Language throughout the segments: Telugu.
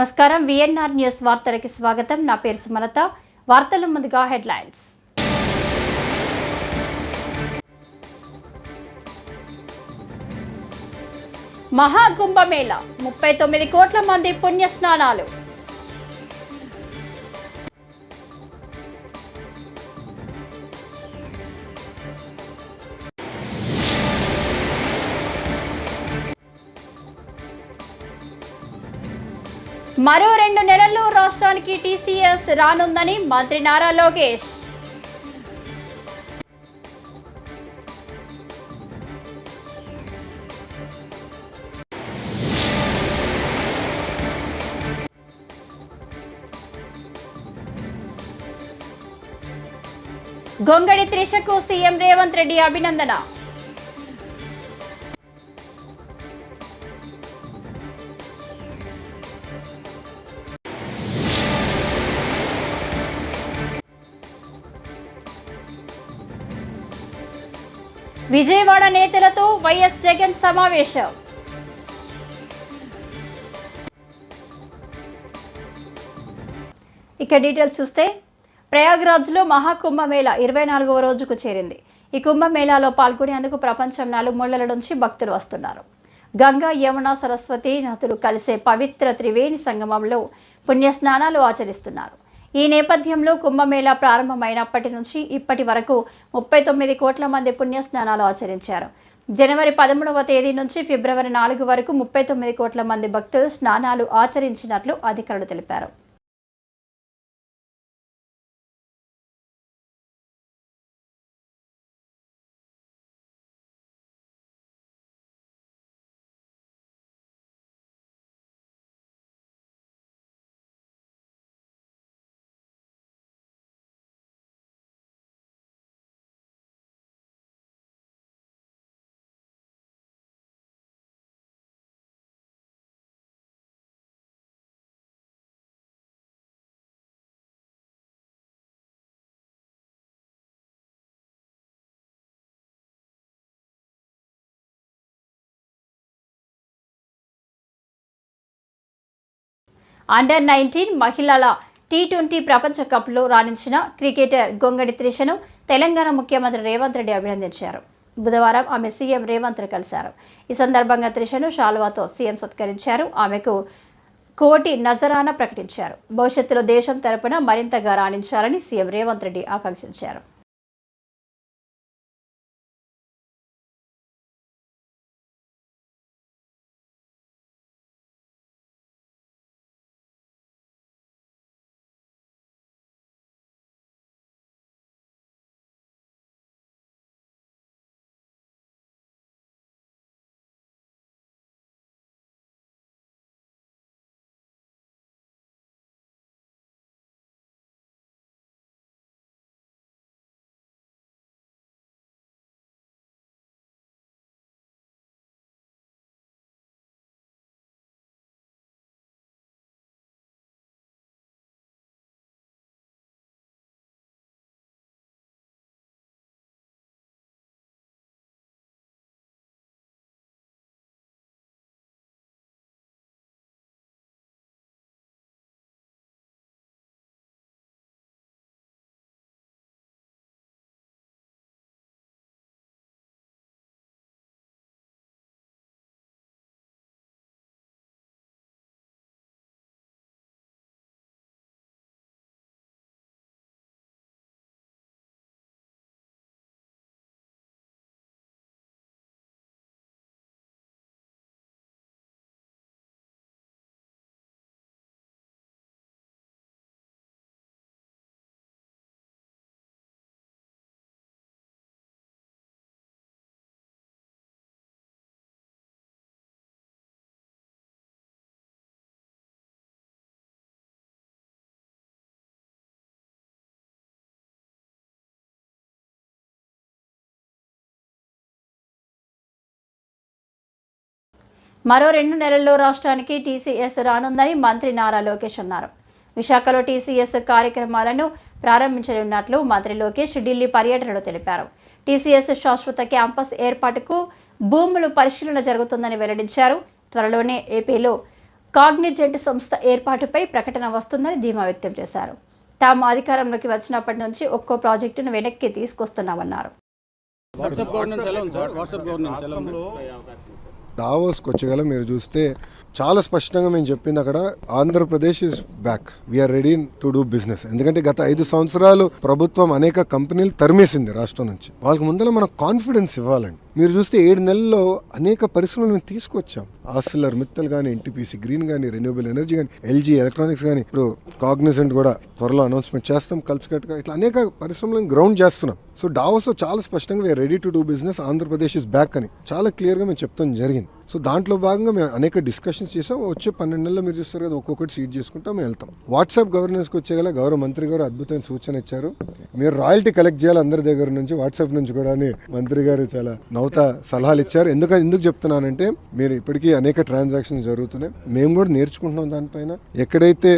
నమస్కారం. విఎన్ఆర్ న్యూస్ వార్తలకి స్వాగతం. నా పేరు సుమలత. వార్తల ముందుగా హెడ్లైన్స్. మహాకుంభమేళ. ముప్పై తొమ్మిది కోట్ల మంది పుణ్య మరో రెండు నెలల్లో రాష్ట్రానికి టీసీఎస్ రానుందని మంత్రి నారా లోకేష్. గొంగడి త్రిషకు సీఎం రేవంత్ రెడ్డి అభినందన. విజయవాడ నేతలతో వైఎస్ జగన్ సమావేశం. ఇక డీటెయిల్స్ చూస్తే ప్రయాగ్రాజ్లో మహాకుంభమేళ ఇరవై నాలుగవ రోజుకు చేరింది. ఈ కుంభమేళాలో పాల్గొనేందుకు ప్రపంచం నలుమూలల నుంచి భక్తులు వస్తున్నారు. గంగా యమున సరస్వతి నదులు కలిసే పవిత్ర త్రివేణి సంగమంలో పుణ్యస్నానాలు ఆచరిస్తున్నారు. ఈ నేపథ్యంలో కుంభమేళా ప్రారంభమైనప్పటి నుంచి ఇప్పటి వరకు ముప్పై తొమ్మిది కోట్ల మంది పుణ్యస్నానాలు ఆచరించారు. జనవరి పదమూడవ తేదీ నుంచి ఫిబ్రవరి నాలుగు వరకు ముప్పై తొమ్మిది కోట్ల మంది భక్తులు స్నానాలు ఆచరించినట్లు అధికారులు తెలిపారు. అండర్ నైన్టీన్ మహిళల టీ ట్వంటీ ప్రపంచ కప్లో రాణించిన క్రికెటర్ గొంగడి త్రిషను తెలంగాణ ముఖ్యమంత్రి రేవంత్ రెడ్డి అభినందించారు. బుధవారం ఆమె సీఎం రేవంత్ను కలిశారు. ఈ సందర్భంగా త్రిషను షాల్వాతో సీఎం సత్కరించారు. ఆమెకు కోటి నజరాన ప్రకటించారు. భవిష్యత్తులో దేశం తరపున మరింతగా రాణించాలని సీఎం రేవంత్ రెడ్డి ఆకాంక్షించారు. మరో రెండు నెలల్లో రాష్ట్రానికి టీసీఎస్ రానుందని మంత్రి నారా లోకేష్ అన్నారు. విశాఖలో టీసీఎస్ కార్యక్రమాలను ప్రారంభించనున్నట్లు మంత్రి లోకేష్ ఢిల్లీ పర్యటనలో తెలిపారు. టీసీఎస్ శాశ్వత క్యాంపస్ ఏర్పాటుకు భూములు పరిశీలన జరుగుతుందని వెల్లడించారు. త్వరలోనే ఏపీలో కాగ్నిజెంట్ సంస్థ ఏర్పాటుపై ప్రకటన వస్తుందని ధీమా వ్యక్తం చేశారు. తాము అధికారంలోకి వచ్చినప్పటి నుంచి ఒక్కో ప్రాజెక్టును వెనక్కి తీసుకొస్తున్నామన్నారు. దావోస్కి వచ్చేగల మీరు చూస్తే చాలా స్పష్టంగా మేము చెప్పింది అక్కడ Andhra Pradesh is back we're ready to do business ఎందుకంటే గత ఐదు సంవత్సరాలు ప్రభుత్వం అనేక కంపెనీలు తరిమేసింది రాష్ట్రం నుంచి. వాళ్ళకి ముందర మనం కాన్ఫిడెన్స్ ఇవ్వాలండి. మీరు చూస్తే ఏడు నెలల్లో అనేక పరిశ్రమలు మేము తీసుకొచ్చాం. ఆసిలర్ మిత్తల్ కానీ ఎన్టీపీసీ గ్రీన్ కానీ రెన్యూబుల్ ఎనర్జీ కానీ ఎల్జీ ఎలక్ట్రానిక్స్ కానీ ఇప్పుడు కాగ్నిసెంట్ కూడా త్వరలో అనౌన్స్మెంట్ చేస్తాం కలిసికట్టుగా ఇట్లా అనేక పరిశ్రమలను గ్రౌండ్ చేస్తున్నాం. సో డావోస్ చాలా స్పష్టంగా we're ready to do business Andhra Pradesh is back అని చాలా క్లియర్గా మేము చెప్తాం జరిగింది. సో దాంట్లో భాగంగా మేము అనేక డిస్కషన్స్ చేసాం. వచ్చే పన్నెండు నెలల్లో మీరు చూస్తారు కదా ఒక్కొక్కటి సీట్ చేసుకుంటాం మేము వెళ్తాం. వాట్సాప్ గవర్నెన్స్కి వచ్చేగల గౌరవ మంత్రి గారు అద్భుతమైన సూచన ఇచ్చారు. మీరు రాయల్టీ కలెక్ట్ చేయాలి అందరి దగ్గర నుంచి వాట్సాప్ నుంచి కూడా అని మంత్రి గారు చాలా నౌత సలహాలు ఇచ్చారు. ఎందుకు ఎందుకు చెప్తున్నానంటే మీరు ఇప్పటికీ అనేక ట్రాన్సాక్షన్స్ జరుగుతున్నాయి. మేము కూడా నేర్చుకుంటున్నాం దానిపైన. ఎక్కడైతే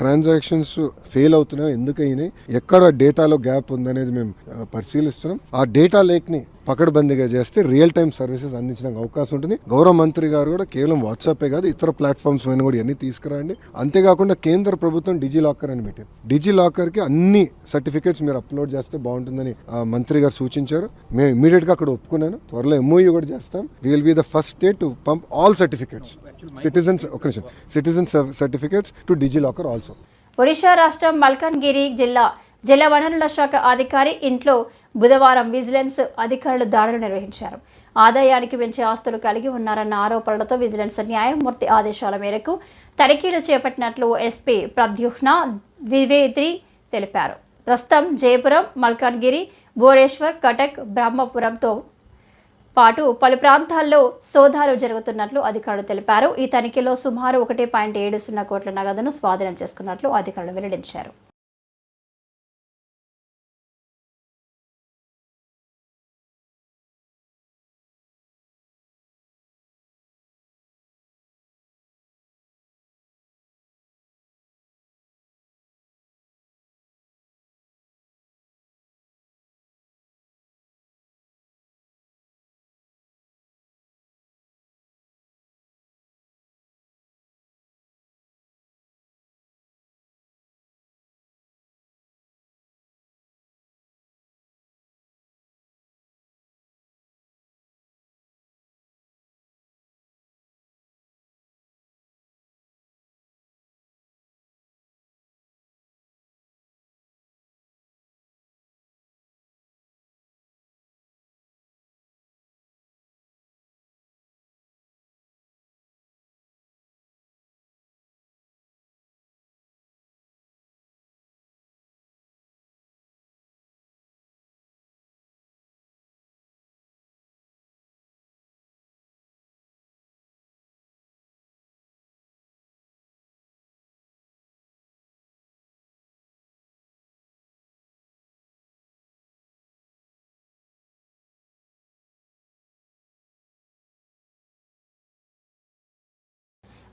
ట్రాన్సాక్షన్స్ ఫెయిల్ అవుతున్నాయో ఎందుకు అయినాయి ఎక్కడ డేటాలో గ్యాప్ ఉందనేది మేము పరిశీలిస్తున్నాం. ఆ డేటా లేక్ని పకడ్బందీగా చేస్తే రియల్ టైం సర్వీసెస్ అందించడానికి అవకాశం ఉంటుంది. గౌరవ మంత్రి గారు కూడా కేవలం వాట్సాపే కాదు ఇతర ప్లాట్ఫామ్స్ పైన కూడా ఇవన్నీ తీసుకురండి. అంతేకాకుండా కేంద్ర ప్రభుత్వం డిజిలాకర్ అని పెట్టారు డిజిలాకర్కి అన్ని సర్టిఫికేట్స్ మీరు అప్లోడ్ చేస్తే బాగుంటుందని మంత్రి గారు సూచించారు. మేము ఇమీడియట్గా అక్కడ ఒప్పుకున్నాను. త్వరలో ఎంఓయూ కూడా చేస్తాం. Will be the first state to pump all certificates citizens ఒక నిమిషం. Citizen certificates to DigiLocker also Odisha రాష్ట్రం మల్కాన్గిరి జిల్లా జల వనరుల శాఖ అధికారి ఇంట్లో బుధవారం విజిలెన్స్ అధికారులు దాడులు నిర్వహించారు. ఆదాయానికి మించి ఆస్తులు కలిగి ఉన్నారన్న ఆరోపణలతో విజిలెన్స్ న్యాయమూర్తి ఆదేశాల మేరకు తనిఖీలు చేపట్టినట్లు ఎస్పీ ప్రద్యుహ్న ద్వివేది తెలిపారు. ప్రస్తుతం జయపురం మల్కాన్గిరి భువనేశ్వర్ కటక్ బ్రహ్మపురంతో పాటు పలు ప్రాంతాల్లో సోదాలు జరుగుతున్నట్లు అధికారులు తెలిపారు. ఈ తనిఖీలో సుమారు ఒకటి పాయింట్ ఏడు సున్నా కోట్ల నగదును స్వాధీనం చేసుకున్నట్లు అధికారులు వెల్లడించారు.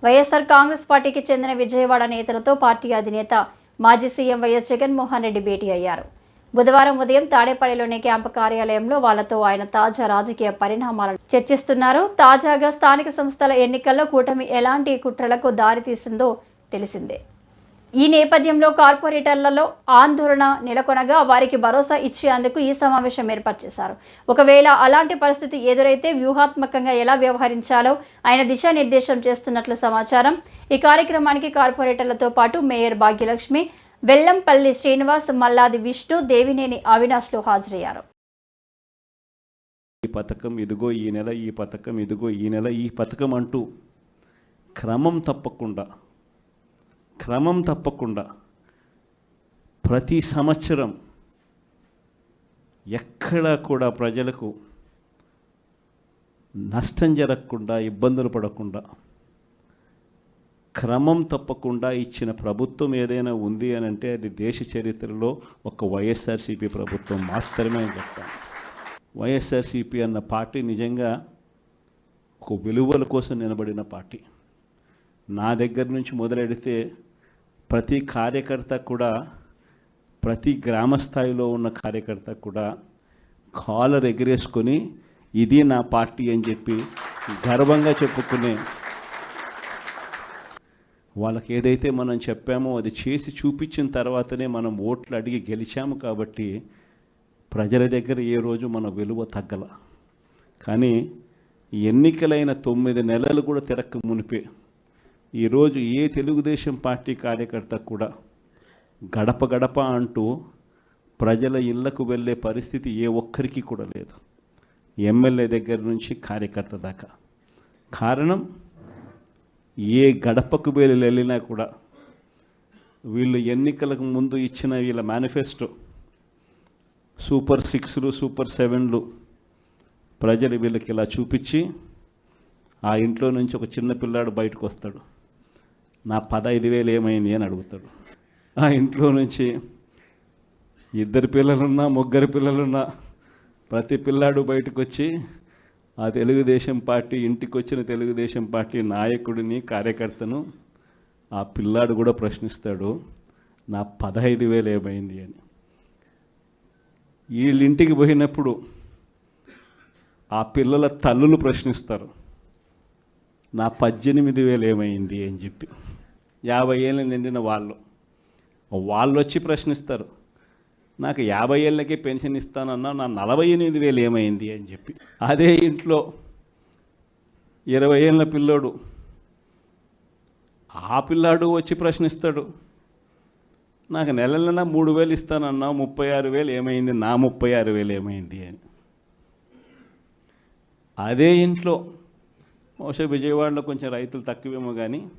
వైఎస్ఆర్ కాంగ్రెస్ పార్టీకి చెందిన విజయవాడ నేతలతో పార్టీ అధినేత మాజీ సీఎం వైఎస్ జగన్మోహన్ రెడ్డి భేటీ అయ్యారు. బుధవారం ఉదయం తాడేపల్లిలోని క్యాంపు కార్యాలయంలో వాళ్ళతో ఆయన తాజా రాజకీయ పరిణామాలను చర్చిస్తున్నారు. తాజాగా స్థానిక సంస్థల ఎన్నికల్లో కూటమి ఎలాంటి కుట్రలకు దారితీసిందో తెలిసిందే. ఈ నేపథ్యంలో కార్పొరేటర్లలో ఆందోళన నెలకొనగా వారికి భరోసా ఇచ్చేందుకు ఈ సమావేశం ఏర్పాటు చేశారు. ఒకవేళ అలాంటి పరిస్థితి ఎదురైతే వ్యూహాత్మకంగా ఎలా వ్యవహరించాలో ఆయన దిశానిర్దేశం చేస్తున్నట్లు సమాచారం. ఈ కార్యక్రమానికి కార్పొరేటర్లతో పాటు మేయర్ భాగ్యలక్ష్మి వెల్లంపల్లి శ్రీనివాస్ మల్లాది విష్ణు దేవినేని అవినాష్లు హాజరయ్యారు. ఈ పథకం ఇదిగో ఈ నెల ఈ పథకం ఇదిగో ఈ నెల ఈ పథకం అంటూ క్రమం తప్పకుండా క్రమం తప్పకుండా ప్రతి సంవత్సరం ఎక్కడా కూడా ప్రజలకు నష్టం జరగకుండా ఇబ్బందులు పడకుండా క్రమం తప్పకుండా ఇచ్చిన ప్రభుత్వం ఏదైనా ఉంది అని అంటే అది దేశ చరిత్రలో ఒక వైఎస్ఆర్సీపీ ప్రభుత్వం మాత్రమే అని చెప్తాను. వైఎస్ఆర్సీపీ అన్న పార్టీ నిజంగా ఒక విలువల కోసం నిలబడిన పార్టీ. నా దగ్గర నుంచి మొదలెడితే ప్రతి కార్యకర్త కూడా ప్రతి గ్రామ స్థాయిలో ఉన్న కార్యకర్త కూడా కాలర్ ఎగిరేసుకొని ఇది నా పార్టీ అని చెప్పి గర్వంగా చెప్పుకునే వాళ్ళకి ఏదైతే మనం చెప్పామో అది చేసి చూపించిన తర్వాతనే మనం ఓట్లు అడిగి గెలిచాము కాబట్టి ప్రజల దగ్గర ఏ రోజు మన విలువ తగ్గల. కానీ ఎన్నికలైన తొమ్మిది నెలలు కూడా తిరక్క మునిపే ఈరోజు ఏ తెలుగుదేశం పార్టీ కార్యకర్త కూడా గడప గడప అంటూ ప్రజల ఇళ్ళకు వెళ్ళే పరిస్థితి ఏ ఒక్కరికి కూడా లేదు. ఎమ్మెల్యే దగ్గర నుంచి కార్యకర్త దాకా. కారణం ఏ గడపకు వీళ్ళు వెళ్ళినా కూడా వీళ్ళు ఎన్నికలకు ముందు ఇచ్చిన వీళ్ళ మేనిఫెస్టో సూపర్ సిక్స్లు సూపర్ సెవెన్లు ప్రజలు వీళ్ళకి ఇలా చూపించి ఆ ఇంట్లో నుంచి ఒక చిన్న పిల్లాడు బయటకు వస్తాడు. నా పదహైదు వేలు ఏమైంది అని అడుగుతాడు. ఆ ఇంట్లో నుంచి ఇద్దరు పిల్లలున్నా ముగ్గురు పిల్లలున్నా ప్రతి పిల్లాడు బయటకు వచ్చి ఆ తెలుగుదేశం పార్టీ ఇంటికి వచ్చిన తెలుగుదేశం పార్టీ నాయకుడిని కార్యకర్తను ఆ పిల్లాడు కూడా ప్రశ్నిస్తాడు నా పదహైదు వేలు ఏమైంది అని. వీళ్ళ ఇంటికి పోయినప్పుడు ఆ పిల్లల తల్లులు ప్రశ్నిస్తారు నా పద్దెనిమిది వేలు ఏమైంది అని చెప్పి. యాభై ఏళ్ళు నిండిన వాళ్ళు. వాళ్ళు వచ్చి ప్రశ్నిస్తారు నాకు యాభై ఏళ్ళకే పెన్షన్ ఇస్తానన్నా నా నలభై ఎనిమిది వేలు ఏమైంది? అని చెప్పి. అదే ఇంట్లో ఇరవై ఏళ్ళ పిల్లోడు ఆ పిల్లాడు వచ్చి ప్రశ్నిస్తాడు నాకు నెల మూడు వేలు ఇస్తానన్నా ముప్పై ఆరు వేలు ఏమైంది? నా ముప్పై ఆరు వేలు ఏమైంది? అని. అదే ఇంట్లో బహుశా విజయవాడలో కొంచెం రైతులు తక్కువేమో కానీ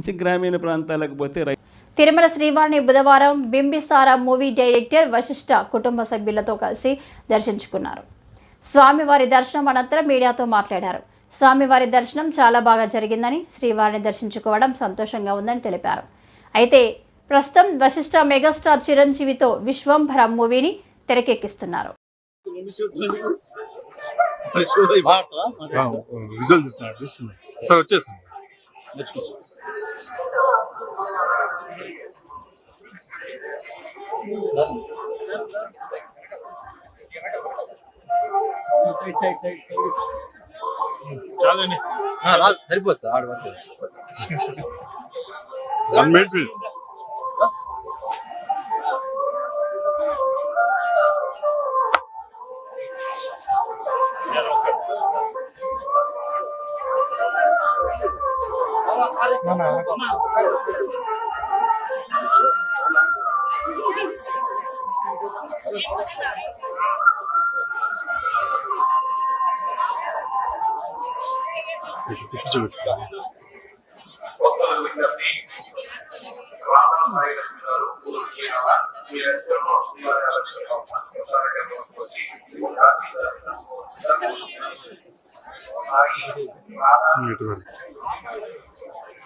కొంచెం గ్రామీణ ప్రాంతాలకు పోతే రై తిరుమల శ్రీవారిని బుధవారం బింబిసార మూవీ డైరెక్టర్ వశిష్ఠ కుటుంబ సభ్యులతో కలిసి దర్శించుకున్నారు. స్వామివారి దర్శనం అనంతరం మీడియాతో మాట్లాడారు. స్వామివారి దర్శనం చాలా బాగా జరిగిందని శ్రీవారిని దర్శించుకోవడం సంతోషంగా ఉందని తెలిపారు. అయితే ప్రస్తుతం వశిష్ఠ మెగాస్టార్ చిరంజీవితో విశ్వంభర మూవీని తెరకెక్కిస్తున్నారు. సార్ చాలండి. సరిపోదు సార్ ఆడ one minute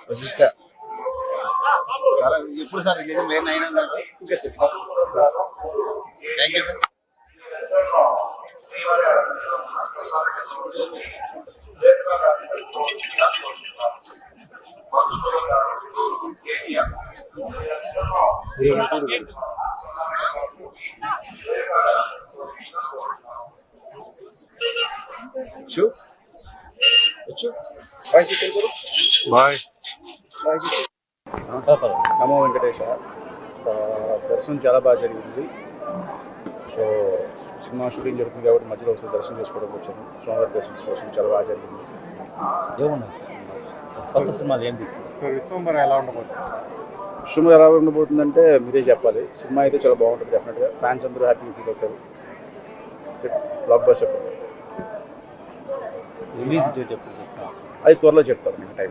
What is just that ఎప్పుడు సార్ రిలీజ్ మే నైన్ అన్నారు. థ్యాంక్ యూ సార్ వచ్చు? వచ్చు? బాయ్ చెప్పారు బాయ్ బాయ్ చెప్పారు నమో వెంకటేశ. దర్శనం చాలా బాగా జరిగింది. సో సినిమా షూటింగ్ జరుగుతుంది కాబట్టి మధ్యలో ఒకసారి దర్శనం చేసుకోవడానికి వచ్చాను. స్వామివారి దర్శనం కోసం చాలా బాగా జరిగింది. ఏమున్నాయి? కొత్త సినిమాలు ఏం విశ్వంబర ఎలా ఉండబోతుంది? విషయం ఎలా ఉండబోతుందంటే మీరే చెప్పాలి. సినిమా అయితే చాలా బాగుంటుంది డెఫినెట్గా ఫ్యాన్స్ అందరూ హ్యాపీగా ఫీల్ అవుతారు. బ్లాక్ బస్టర్ రిలీజ్ డేట్ అది త్వరలో చెప్తారు మీకు టైం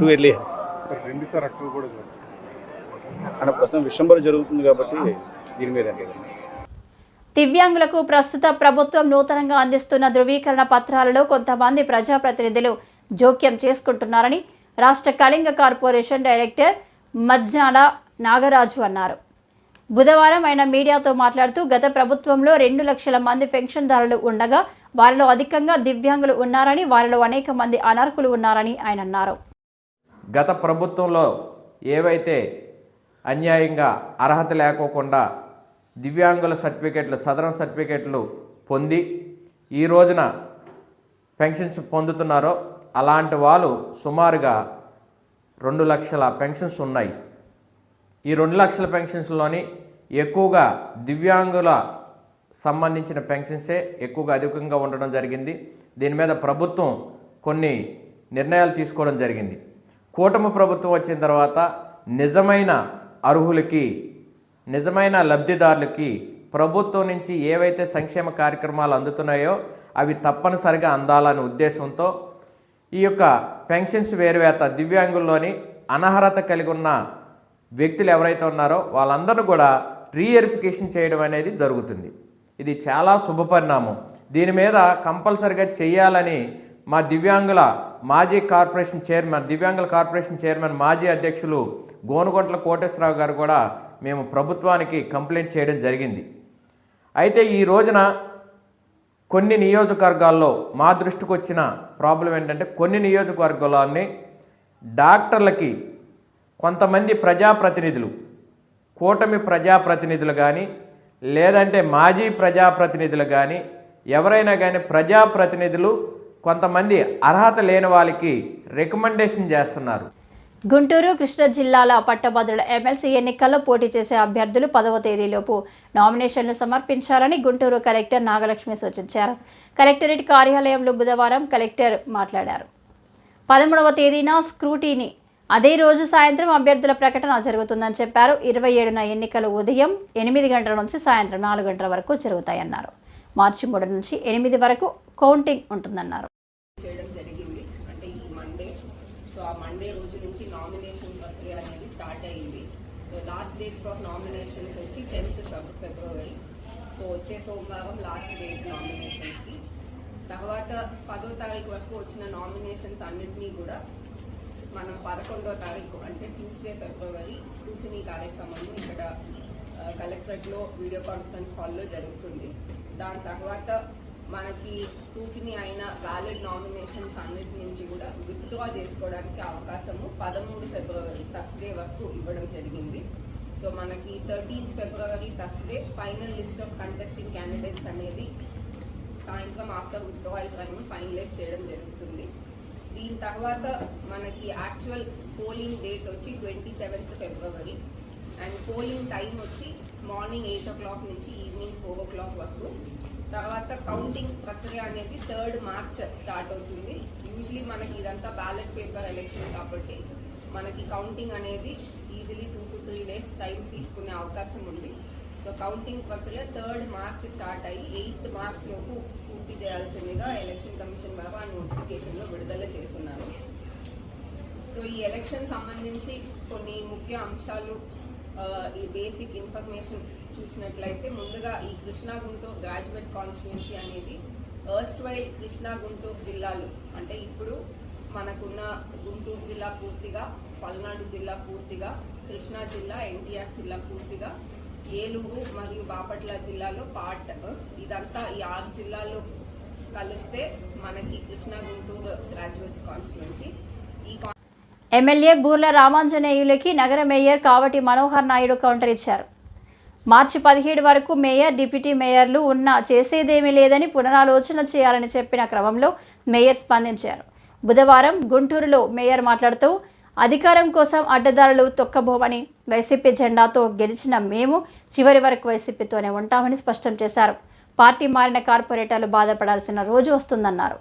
టూ ఎర్లీ ప్రస్తుతం విశ్వంబర్ జరుగుతుంది కాబట్టి దీని మీద దివ్యాంగులకు ప్రస్తుత ప్రభుత్వం నూతనంగా అందిస్తున్న ధృవీకరణ పత్రాలలో కొంతమంది ప్రజాప్రతినిధులు జోక్యం చేసుకుంటున్నారని రాష్ట్ర కళింగ కార్పొరేషన్ డైరెక్టర్ మజ్నాల నాగరాజు అన్నారు. బుధవారం ఆయన మీడియాతో మాట్లాడుతూ గత ప్రభుత్వంలో రెండు లక్షల మంది పెన్షన్దారులు ఉండగా వారిలో అధికంగా దివ్యాంగులు ఉన్నారని వారిలో అనేక మంది అనర్హులు ఉన్నారని ఆయన అన్నారు. గత ప్రభుత్వంలో ఏవైతే అన్యాయంగా అర్హత లేకోకుండా దివ్యాంగుల సర్టిఫికెట్లు సదరన్ సర్టిఫికెట్లు పొంది ఈ రోజున పెన్షన్స్ పొందుతున్నారో అలాంటి వాళ్ళు సుమారుగా రెండు లక్షల పెన్షన్స్ ఉన్నాయి. ఈ రెండు లక్షల పెన్షన్స్లోని ఎక్కువగా దివ్యాంగుల సంబంధించిన పెన్షన్సే ఎక్కువగా అధికంగా ఉండడం జరిగింది. దీని మీద ప్రభుత్వం కొన్ని నిర్ణయాలు తీసుకోవడం జరిగింది. కూటమి ప్రభుత్వం వచ్చిన తర్వాత నిజమైన అర్హులకి నిజమైన లబ్ధిదారులకి ప్రభుత్వం నుంచి ఏవైతే సంక్షేమ కార్యక్రమాలు అందుతున్నాయో అవి తప్పనిసరిగా అందాలనే ఉద్దేశంతో ఈ యొక్క పెన్షన్స్ వేరువేత దివ్యాంగుల్లోని అనర్హత కలిగి ఉన్న వ్యక్తులు ఎవరైతే ఉన్నారో వాళ్ళందరూ కూడా రీఎరిఫికేషన్ చేయడం అనేది జరుగుతుంది. ఇది చాలా శుభపరిణామం. దీని మీద కంపల్సరిగా చేయాలని మా దివ్యాంగుల మాజీ కార్పొరేషన్ చైర్మన్ దివ్యాంగుల కార్పొరేషన్ చైర్మన్ మాజీ అధ్యక్షులు గోనుగొంట్ల కోటేశ్వరరావు గారు కూడా మేము ప్రభుత్వానికి కంప్లైంట్ చేయడం జరిగింది. అయితే ఈ రోజున కొన్ని నియోజకవర్గాల్లో మా దృష్టికి వచ్చిన ప్రాబ్లం ఏంటంటే కొన్ని నియోజకవర్గాల్లోని డాక్టర్లకి కొంతమంది ప్రజాప్రతినిధులు కూటమి ప్రజాప్రతినిధులు కానీ లేదంటే మాజీ ప్రజాప్రతినిధులు కానీ ఎవరైనా కానీ ప్రజాప్రతినిధులు కొంతమంది అర్హత లేని వాళ్ళకి రికమెండేషన్ చేస్తున్నారు. గుంటూరు కృష్ణా జిల్లాల పట్టభద్రుల ఎమ్మెల్సీ ఎన్నికల్లో పోటీ చేసే అభ్యర్థులు పదవ తేదీలోపు నామినేషన్లు సమర్పించాలని గుంటూరు కలెక్టర్ నాగలక్ష్మి సూచించారు. కలెక్టరేట్ కార్యాలయంలో బుధవారం కలెక్టర్ మాట్లాడారు. పదమూడవ తేదీన స్క్రూటీని అదే రోజు సాయంత్రం అభ్యర్థుల ప్రకటన జరుగుతుందని చెప్పారు. ఇరవై ఏడున ఎన్నికలు ఉదయం ఎనిమిది గంటల నుంచి సాయంత్రం నాలుగు గంటల వరకు జరుగుతాయన్నారు. మార్చి మూడు నుంచి ఎనిమిది వరకు కౌంటింగ్ ఉంటుందన్నారు చేయడం జరిగింది అంటే ఈ మండే సో ఆ మండే రోజు నుంచి నామినేషన్ ప్రక్రియ అనేది స్టార్ట్ అయ్యింది so last date of nominations వచ్చి టెన్త్ ఫిబ్రవరి సో వచ్చే సోమవారం లాస్ట్ డేట్ నామినేషన్స్కి తర్వాత పదో తారీఖు వరకు వచ్చిన నామినేషన్స్ అన్నింటినీ కూడా మనం పదకొండో తారీఖు అంటే ట్యూస్డే ఫిబ్రవరి స్క్రూటినీ కార్యక్రమం ఇక్కడ కలెక్టరేట్లో వీడియో కాన్ఫరెన్స్ హాల్లో జరుగుతుంది. దాని తర్వాత మనకి స్క్రూటినీ అయిన వ్యాలిడ్ నామినేషన్స్ అన్నిటి నుంచి కూడా విత్డ్రా చేసుకోవడానికి అవకాశము పదమూడు ఫిబ్రవరి థర్స్డే వరకు ఇవ్వడం జరిగింది. సో మనకి thirteenth February Thursday final list of contesting candidates అనేది సాయంత్రం ఆఫ్టర్ విత్డ్రాయల్ టైం ఫైనలైజ్ చేయడం జరుగుతుంది. దీని తర్వాత మనకి యాక్చువల్ పోలింగ్ డేట్ వచ్చి twenty seventh February and polling time వచ్చి మార్నింగ్ ఎయిట్ ఓ క్లాక్ నుంచి ఈవినింగ్ ఫోర్ ఓ క్లాక్ వరకు. తర్వాత కౌంటింగ్ ప్రక్రియ అనేది థర్డ్ మార్చ్ స్టార్ట్ అవుతుంది. యూజువలీ మనకి ఇదంతా బ్యాలెట్ పేపర్ ఎలక్షన్ కాబట్టి మనకి కౌంటింగ్ అనేది easily two three days time తీసుకునే అవకాశం ఉంది. సో కౌంటింగ్ ప్రక్రియ థర్డ్ మార్చ్ స్టార్ట్ అయ్యి ఎయిత్ మార్చ్ లోపు పూర్తి చేయాల్సిందిగా ఎలక్షన్ కమిషన్ బాబా నోటిఫికేషన్లో విడుదల చేస్తున్నారు. సో ఈ ఎలక్షన్ సంబంధించి కొన్ని ముఖ్య అంశాలు ఈ బేసిక్ ఇన్ఫర్మేషన్ చూసినట్లయితే ముందుగా ఈ కృష్ణా గుంటూరు గ్రాడ్యుయేట్ కాన్స్టిట్యున్సీ అనేది ఎర్స్ట్ వైల్ కృష్ణా గుంటూరు జిల్లాలు. అంటే ఇప్పుడు మనకున్న గుంటూరు జిల్లా పూర్తిగా పల్నాడు జిల్లా పూర్తిగా కృష్ణా జిల్లా ఎన్టీఆర్ జిల్లా పూర్తిగా. ఏలూరు మరియు బాపట్ల జిల్లాలో పార్ట్ ఇదంతా ఈ ఆరు జిల్లాల్లో కలిస్తే మనకి కృష్ణా గుంటూరు గ్రాడ్యుయేట్స్ కాన్స్టిట్యున్సీ ఈ ఎమ్మెల్యే బూర్ల రామాంజనేయులకి నగర మేయర్ కావటి మనోహర్ నాయుడు కౌంటర్ ఇచ్చారు. మార్చి పదిహేడు వరకు మేయర్ డిప్యూటీ మేయర్లు ఉన్నా చేసేదేమీ లేదని పునరాలోచన చేయాలని చెప్పిన క్రమంలో మేయర్ స్పందించారు. బుధవారం గుంటూరులో మేయర్ మాట్లాడుతూ అధికారం కోసం అడ్డదారులు తొక్కబోమని వైసీపీ జెండాతో గెలిచిన మేము చివరి వరకు వైసీపీతోనే ఉంటామని స్పష్టం చేశారు. పార్టీ మారిన కార్పొరేటర్లు బాధపడాల్సిన రోజు వస్తుందన్నారు.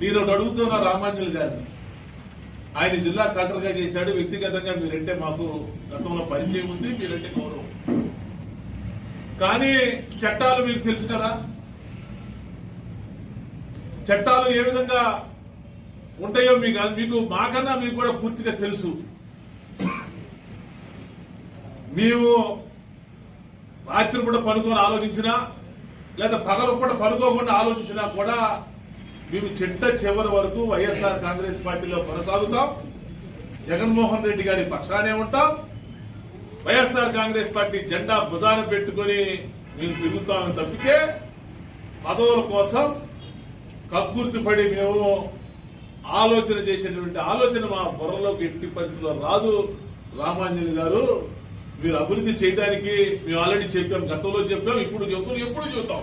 నేను అడుగుతున్నా రామాంజలి గారిని. ఆయన జిల్లా కలెక్టర్గా చేశాడు. వ్యక్తిగతంగా మీరంటే మాకు గతంలో పరిచయం ఉంది మీరంటే గౌరవం. కానీ చట్టాలు మీకు తెలుసు కదా? చట్టాలు ఏ విధంగా ఉంటాయో మీకు మీకు మాకన్నా మీకు కూడా పూర్తిగా తెలుసు. మేము రాత్రి పూట పనుకొని ఆలోచించినా లేదా పగలు పూట పనుకోకుండా ఆలోచించినా కూడా మేము చిట్ట చివరి వరకు వైఎస్ఆర్ కాంగ్రెస్ పార్టీలో కొనసాగుతాం. జగన్మోహన్ రెడ్డి గారి పక్షానే ఉంటాం. వైఎస్ఆర్ కాంగ్రెస్ పార్టీ జెండా భుజాన పెట్టుకొని మేము తిరుగుతామని తప్పితే పదవుల కోసం కక్కుర్తిపడి మేము ఆలోచన చేసేటువంటి ఆలోచన మా బుర్రలోకి ఎట్టి పరిస్థితుల్లో రాదు. రామాంజలి గారు మీరు అభివృద్ధి చేయడానికి మేము ఆల్రెడీ చెప్పాం గతంలో చెప్పాం ఇప్పుడు చెప్తాం ఎప్పుడు చూద్దాం.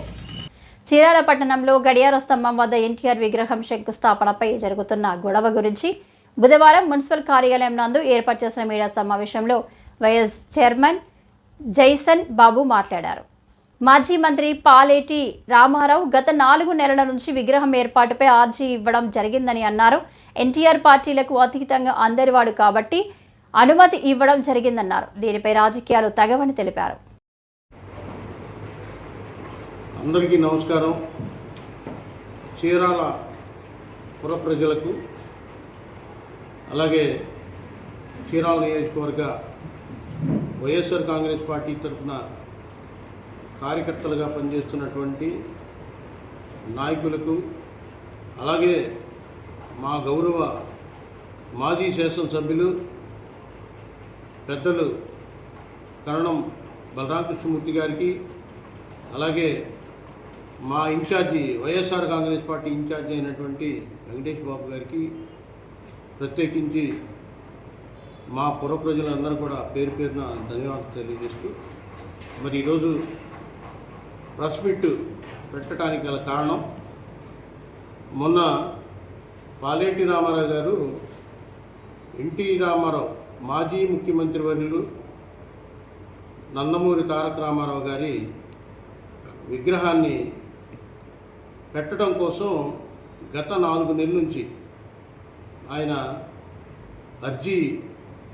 చీరాల పట్టణంలో గడియార స్తంభం వద్ద ఎన్టీఆర్ విగ్రహం శంకుస్థాపనపై జరుగుతున్న గొడవ గురించి బుధవారం మున్సిపల్ కార్యాలయం నందు ఏర్పాటు చేసిన మీడియా సమావేశంలో వైఎస్ చైర్మన్ జైసన్ బాబు మాట్లాడారు. మాజీ మంత్రి పాలేటి రామారావు గత నాలుగు నెలల నుంచి విగ్రహం ఏర్పాటుపై ఆర్జీ ఇవ్వడం జరిగిందని అన్నారు. ఎన్టీఆర్ పార్టీలకు అతీతంగా అందరివాడు కాబట్టి అనుమతి ఇవ్వడం జరిగిందన్నారు. దీనిపై రాజకీయాలు తగవని తెలిపారు. అందరికీ నమస్కారం. చీరాల పుర ప్రజలకు అలాగే చీరాల నియోజకవర్గ వైఎస్ఆర్ కాంగ్రెస్ పార్టీ తరఫున కార్యకర్తలుగా పనిచేస్తున్నటువంటి నాయకులకు అలాగే మా గౌరవ మాజీ శాసనసభ్యులు పెద్దలు కరణం బలరామకృష్ణమూర్తి గారికి అలాగే మా incharge YSR Congress party incharge అయినటువంటి వెంకటేష్ బాబు గారికి ప్రత్యేకించి మా పుర ప్రజలందరూ కూడా పేరు పేరున ధన్యవాదాలు తెలియజేస్తూ మరి ఈరోజు ప్రెస్ మీట్ పెట్టడానికి గల కారణం. మొన్న పాలేటి రామారావు గారు ఎన్టీ రామారావు మాజీ ముఖ్యమంత్రి వర్యులు నందమూరి తారక రామారావు గారి విగ్రహాన్ని పెట్టడం కోసం గత నాలుగు నెలల నుంచి ఆయన అర్జీ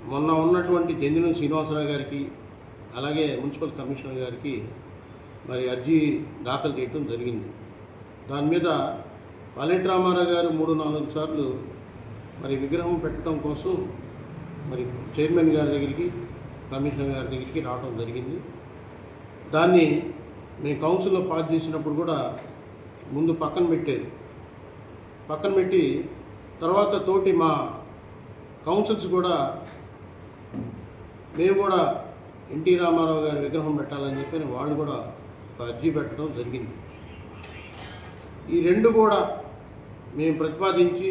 మొన్న ఉన్నటువంటి జంజనం శ్రీనివాసరావు గారికి అలాగే మున్సిపల్ కమిషనర్ గారికి మరి అర్జీ దాఖలు చేయడం జరిగింది. దాని మీద పాలెట్ రామారావు గారు మూడు నాలుగు సార్లు మరి విగ్రహం పెట్టడం కోసం మరి చైర్మన్ గారి దగ్గరికి కమిషనర్ గారి దగ్గరికి రావడం జరిగింది. దాన్ని మేము కౌన్సిల్లో పాస్ చేసినప్పుడు కూడా ముందు పక్కన పెట్టేది పక్కన పెట్టి తర్వాత తోటి మా కౌన్సిల్స్ కూడా మేము కూడా ఎన్టీ రామారావు గారి విగ్రహం పెట్టాలని చెప్పి వాళ్ళు కూడా అర్జీ పెట్టడం జరిగింది. ఈ రెండు కూడా మేము ప్రతిపాదించి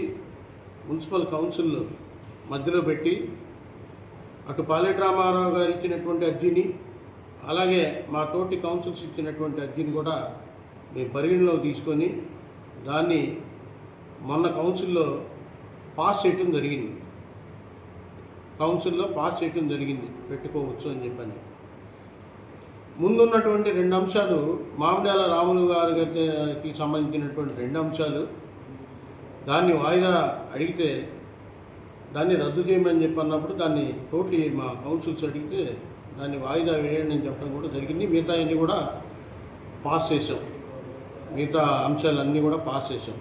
మున్సిపల్ కౌన్సిల్ మధ్యలో పెట్టి అటు పాలెట్ రామారావు గారు ఇచ్చినటువంటి అర్జీని అలాగే మా తోటి కౌన్సిల్స్ ఇచ్చినటువంటి అర్జీని కూడా మేము పరిగణలోకి తీసుకొని దాన్ని మొన్న కౌన్సిల్లో పాస్ చేయటం జరిగింది. కౌన్సిల్లో పాస్ చేయటం జరిగింది. పెట్టుకోవచ్చు అని చెప్పాను. ముందున్నటువంటి రెండు అంశాలు మామిడాల రాములు గారి గారికి సంబంధించినటువంటి రెండు అంశాలు. దాన్ని వాయిదా అడిగితే దాన్ని రద్దు చేయమని చెప్పి అన్నప్పుడు దాన్ని తోటి మా కౌన్సిల్స్ అడిగితే దాన్ని వాయిదా వేయండి అని చెప్పడం కూడా జరిగింది. మిగతా అన్నీ కూడా పాస్ చేసాం మిగతా అంశాలన్నీ కూడా పాస్ చేసాం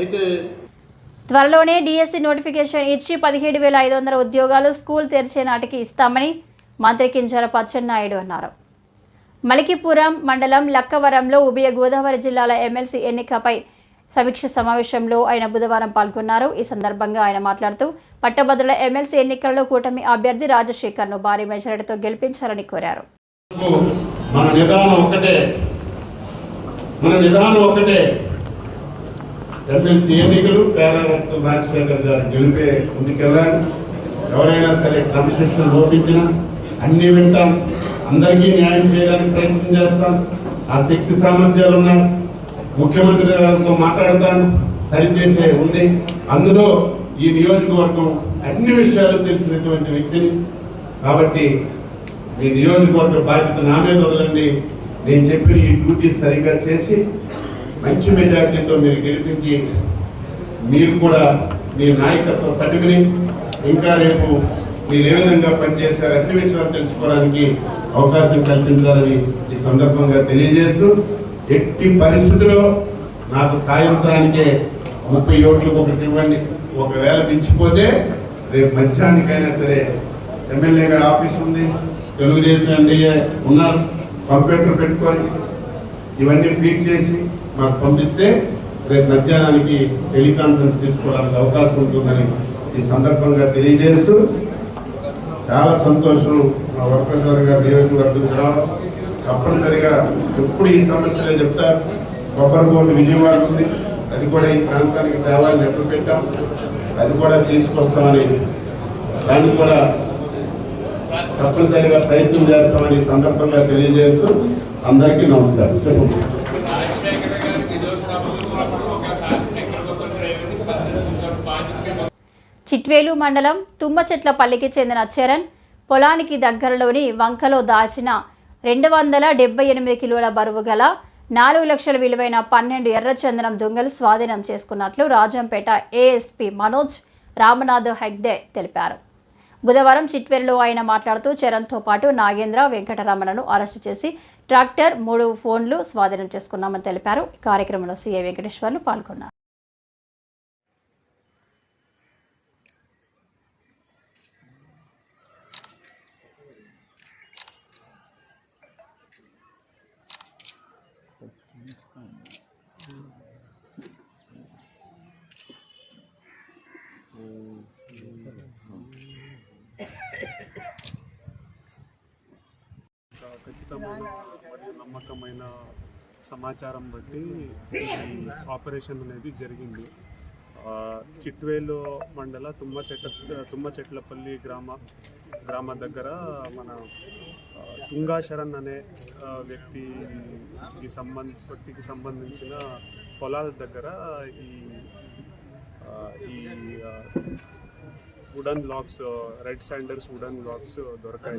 అయితే త్వరలోనే డిఎస్సి నోటిఫికేషన్ ఇచ్చి పదిహేడు వేల ఐదు వందల ఉద్యోగాలు స్కూల్ తెరిచే నాటికి ఇస్తామని మంత్రి కింజర నాయుడు అన్నారు. మలికిపురం మండలం లక్కవరంలో ఉభయ గోదావరి జిల్లాల ఎమ్మెల్సీ ఎన్నికపై సమీక్ష సమావేశంలో ఆయన బుధవారం పాల్గొన్నారు. ఈ సందర్భంగా ఆయన మాట్లాడుతూ పట్టభద్రుల ఎమ్మెల్సీ ఎన్నికల్లో కూటమి అభ్యర్థి రాజశేఖర్ను భారీ మెజారిటీతో గెలిపించాలని కోరారు. మన నిదానం ఒకటే మన నిదానం ఒకటే ఎమ్మెల్సీ ఎన్నికలు పేరారత్న రాజశేఖర్ గారు గెలిపే ముందుకెళ్ళాలి. ఎవరైనా సరే క్రమశిక్షణ లోపించిన అన్ని వింటాం. అందరికీ న్యాయం చేయడానికి ప్రయత్నం చేస్తాం. ఆ శక్తి సామర్థ్యాలు ఉన్నాయి. ముఖ్యమంత్రి గారితో మాట్లాడతాను. సరిచేసే ఉంది. అందులో ఈ నియోజకవర్గం అన్ని విషయాలు తెలిసినటువంటి వ్యక్తిని. కాబట్టి మీ నియోజకవర్గ బాధ్యత నా మీద వదలండి. నేను చెప్పిన ఈ డ్యూటీ సరిగ్గా చేసి మంచి మెజార్టీతో మీరు గెలిపించి మీరు కూడా మీ నాయకత్వం తట్టుకుని ఇంకా రేపు మీరు ఏ విధంగా పనిచేశారు అన్ని విషయాలు తెలుసుకోవడానికి అవకాశం కల్పించాలని ఈ సందర్భంగా తెలియజేస్తూ ఎట్టి పరిస్థితిలో నాకు సాయంత్రానికే ముప్పై ఓట్లకు ఒకటి ఇవ్వండి. ఒకవేళ మించిపోతే రేపు మధ్యాహ్నానికైనా సరే ఎమ్మెల్యే గారి ఆఫీస్ ఉంది. తెలుగుదేశం ఎన్డీఏ ఉన్నారు. కంప్యూటర్ పెట్టుకొని ఇవన్నీ ఫీడ్ చేసి మాకు పంపిస్తే రేపు మధ్యాహ్నానికి టెలికాన్ఫరెన్స్ తీసుకోవడానికి అవకాశం ఉంటుందని ఈ సందర్భంగా తెలియజేస్తూ చాలా సంతోషం. మా వరప్రసాద్ గారు నియోజకవర్గం రావడం తప్పనిసరిగా ఎప్పుడు ఈ సమస్యలే చెప్తారు. కొబ్బరి బోర్డు విజయవాడ ఉంది. అది కూడా ఈ ప్రాంతానికి తేవాలని ఎప్పుడు పెట్టాం. అది కూడా తీసుకొస్తామని దానికి కూడా తప్పనిసరిగా ప్రయత్నం చేస్తామని సందర్భంగా తెలియజేస్తూ అందరికీ నమస్కారం. చిట్వేలు మండలం తుమ్మచెట్లపల్లికి చెందిన చరణ్ పొలానికి దగ్గరలోని వంకలో దాచిన రెండు వందల డెబ్బై ఎనిమిది కిలోల బరువు గల నాలుగు లక్షల విలువైన పన్నెండు ఎర్రచందనం దొంగలు స్వాధీనం చేసుకున్నట్లు రాజంపేట ఏఎస్పీ మనోజ్ రామనాథ్ హెగ్డే తెలిపారు. బుధవారం చిట్వేలులో ఆయన మాట్లాడుతూ చరణ్తో పాటు నాగేంద్ర వెంకటరమణను అరెస్టు చేసి ట్రాక్టర్ మూడు ఫోన్లు స్వాధీనం చేసుకున్నామని తెలిపారు. ఈ కార్యక్రమంలో సీఐ వెంకటేశ్వర్లు పాల్గొన్నారు. ఖచ్చితమైన మరియు నమ్మకమైన సమాచారం బట్టి ఈ ఆపరేషన్ అనేది జరిగింది. చిట్వేలు మండల తుమ్మ చెట్ల తుమ్మ చెట్లపల్లి గ్రామ గ్రామ దగ్గర మన తుంగా శరణ్ అనే వ్యక్తికి సంబంధ వ్యక్తికి సంబంధించిన పొలాల దగ్గర ఈ ఈ wooden blocks red sanders wooden blocks దొరకాయి.